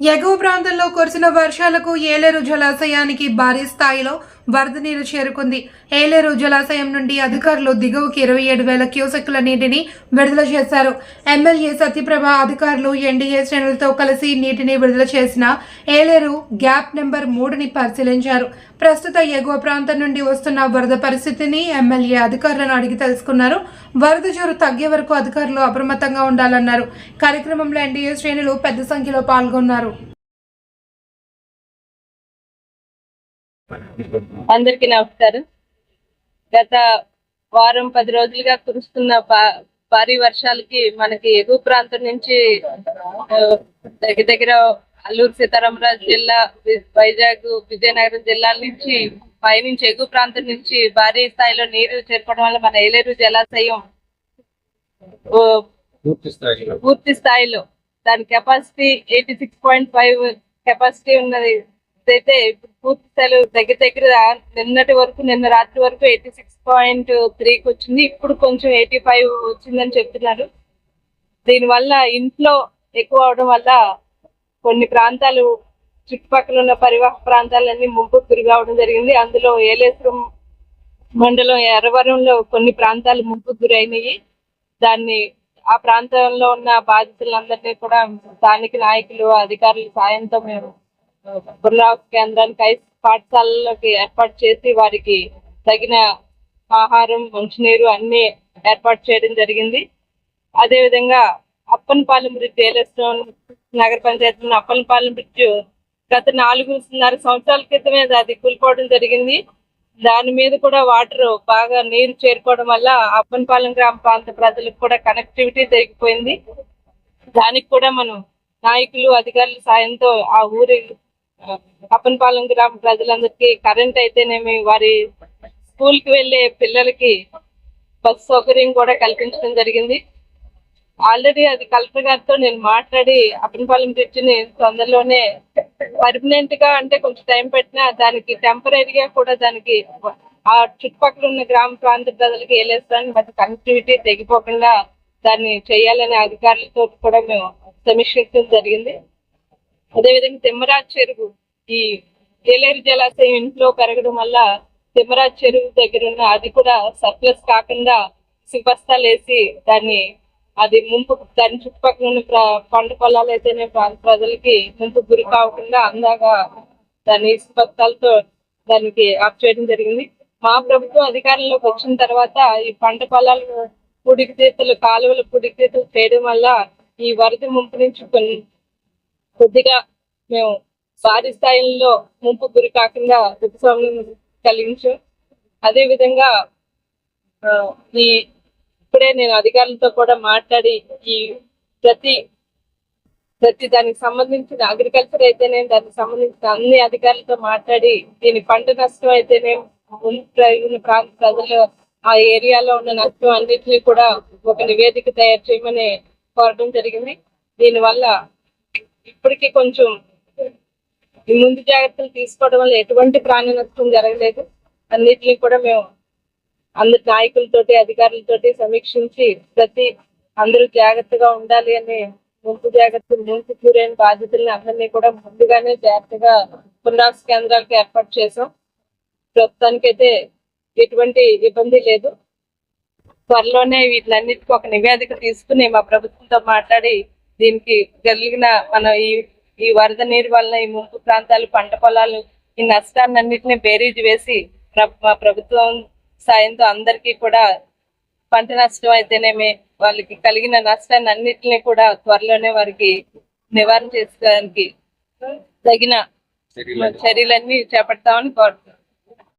ఎగువ ప్రాంతంలో కురిసిన వర్షాలకు ఏలేరు జలాశయానికి భారీ స్థాయిలో వరద నీరు చేరుకుంది. ఏలేరు జలాశయం నుండి అధికారులు దిగువకి ఇరవై ఏడు వేల క్యూసెక్కుల నీటిని విడుదల చేశారు. ఎమ్మెల్యే సత్యప్రభ అధికారులు ఎన్డీఏ శ్రేణులతో కలిసి నీటిని విడుదల చేసిన ఏలేరు గ్యాప్ నెంబర్ మూడుని పరిశీలించారు. ప్రస్తుత ఎగువ ప్రాంతం నుండి వస్తున్న వరద పరిస్థితిని ఎమ్మెల్యే అధికారులను అడిగి తెలుసుకున్నారు. వరద జోరు తగ్గే వరకు అధికారులు అప్రమత్తంగా ఉండాలన్నారు. కార్యక్రమంలో ఎన్డీఏ శ్రేణులు పెద్ద సంఖ్యలో పాల్గొన్నారు. అందరికీ నమస్కారం. గత వారం పది రోజులుగా కురుస్తున్న భారీ వర్షాలకి మనకి ఎగువ ప్రాంతం నుంచి దగ్గర దగ్గర అల్లూరు సీతారామరాజు జిల్లా వైజాగ్ విజయనగరం జిల్లాల నుంచి పైనుంచి ఎగువ ప్రాంతం నుంచి భారీ స్థాయిలో నీరు చేరుకోవడం వల్ల మన ఏలేరు జలాశయం పూర్తి స్థాయిలో. దాని capacity eighty six point five capacity ఉన్నది. అయితే ఇప్పుడు పూర్తి స్థాయిలో దగ్గర దగ్గర నిన్నటి వరకు నిన్న రాత్రి వరకు ఎయిటీ సిక్స్ పాయింట్ త్రీకి వచ్చింది. ఇప్పుడు కొంచెం ఎయిటీ ఫైవ్ వచ్చిందని చెప్తున్నారు. దీనివల్ల ఇంట్లో ఎక్కువ అవడం వల్ల కొన్ని ప్రాంతాలు చుట్టుపక్కల ఉన్న పరివాహ ప్రాంతాలన్నీ ముంపుకు గురి కావడం జరిగింది. అందులో ఏలేశ్వరం మండలం ఎర్రవరంలో కొన్ని ప్రాంతాలు ముంపుకు గురైనాయి. దాన్ని ఆ ప్రాంతంలో ఉన్న బాధితులందరినీ కూడా స్థానిక నాయకులు అధికారుల సాయంతో మేము బుర్లా కేంద్రానికి ఐదు పాఠశాలలోకి ఏర్పాటు చేసి వారికి తగిన ఆహారం మంచినీరు అన్ని ఏర్పాటు చేయడం జరిగింది. అదే విధంగా అప్పనపాలెం బ్రిడ్జ్ ఏలేశ్వరం నగర పంచాయతీలో అప్పనపాలెం బ్రిడ్జ్ గత నాలుగున్నర సంవత్సరాల క్రితమే అది కూలిపోవడం జరిగింది. దాని మీద కూడా వాటర్ బాగా నీరు చేరుకోవడం వల్ల అప్పనపాలెం గ్రామ ప్రాంత ప్రజలకు కూడా కనెక్టివిటీ తెగిపోయింది దానికి కూడా మనం నాయకులు అధికారుల సాయంతో ఆ ఊరి అప్పనపాలెం గ్రామ ప్రజలందరికీ కరెంట్ అయితేనేమి వారి స్కూల్కి పిల్లలకి బస్సు సౌకర్యం కూడా కల్పించడం జరిగింది. ఆల్రెడీ అది కలెక్టర్ గారితో నేను మాట్లాడి అప్పనపాలెం బ్రిడ్జ్ని తొందరలోనే పర్మనెంట్గా అంటే కొంచెం టైం పెట్టినా దానికి టెంపరీగా కూడా దానికి ఆ చుట్టుపక్కల ఉన్న గ్రామ ప్రాంత ప్రజలకి ఏలేస్తానికి మరి కనెక్టివిటీ తెగిపోకుండా దాన్ని చేయాలనే అధికారులతో కూడా మేము సమీక్షించడం జరిగింది. అదేవిధంగా తిమ్మరాజ్ చెరువు ఈ ఏలేరు జలాశయం ఇంట్లో పెరగడం వల్ల తిమ్మరాజ్ చెరువు దగ్గర ఉన్న అది కూడా సర్ప్లస్ కాకుండా సిబస్తాలు వేసి దాన్ని అది ముంపు దాని చుట్టుపక్కల ఉన్న పంట పొలాలు అయితేనే ప్రాంత ప్రజలకి ముంపు గురి కాకుండా అందాగా దాన్ని సిబస్తాలతో దానికి ఆఫ్ చేయడం జరిగింది. మా ప్రభుత్వం అధికారంలోకి వచ్చిన తర్వాత ఈ పంట పొలాలు పుడికితీతలు కాలువలు పుడికితీతలు చేయడం వల్ల ఈ వరద ముంపు నుంచి కొన్ని కొద్దిగా మేము భారీ స్థాయిలో ముంపు గురి కాకుండా ఋతుస్వామిని కలిగించాం. అదే విధంగా ఆ, ఈ ఇప్పుడే నేను అధికారులతో కూడా మాట్లాడి ఈ ప్రతి ప్రతి దానికి సంబంధించిన అగ్రికల్చర్ అయితేనే దానికి సంబంధించిన అన్ని అధికారులతో మాట్లాడి దీని పంట నష్టం అయితేనే ఉన్న ప్రాంత ప్రజలు ఆ ఏరియాలో ఉన్న నష్టం అన్నింటినీ కూడా ఒక నివేదిక తయారు చేయమని కోరడం జరిగింది. దీనివల్ల ఇప్పటికీ కొంచెం ముందు జాగ్రత్తలు తీసుకోవడం వల్ల ఎటువంటి ప్రాణ నష్టం జరగలేదు. అన్నిటినీ కూడా మేము అందరి నాయకులతోటి అధికారులతోటి సమీక్షించి ప్రతి అందరూ జాగ్రత్తగా ఉండాలి అని ముంపు జాగ్రత్తలు ముంపు గురైన బాధ్యతలను అందరినీ కూడా ముందుగానే జాగ్రత్తగా పునరావాస కేంద్రాలకు ఏర్పాటు చేసాం ప్రస్తుతానికైతే ఎటువంటి ఇబ్బంది లేదు. త్వరలోనే వీటిలన్నిటికీ ఒక నివేదిక తీసుకుని మా ప్రభుత్వంతో మాట్లాడి దీనికి కలిగిన మన ఈ ఈ వరద నీరు వలన ఈ ముంపు ప్రాంతాలు పంట పొలాలు ఈ నష్టాన్ని అన్నింటినీ బేరీజ్ వేసి ప్రభుత్వం సాయంతో అందరికీ కూడా పంట నష్టం అయితేనేమి వాళ్ళకి కలిగిన నష్టాన్ని అన్నిటిని కూడా త్వరలోనే వారికి నివారణ చేసుకోవడానికి తగిన చర్యలు చర్యలన్నీ చేపడతామని కోరుతున్నాం.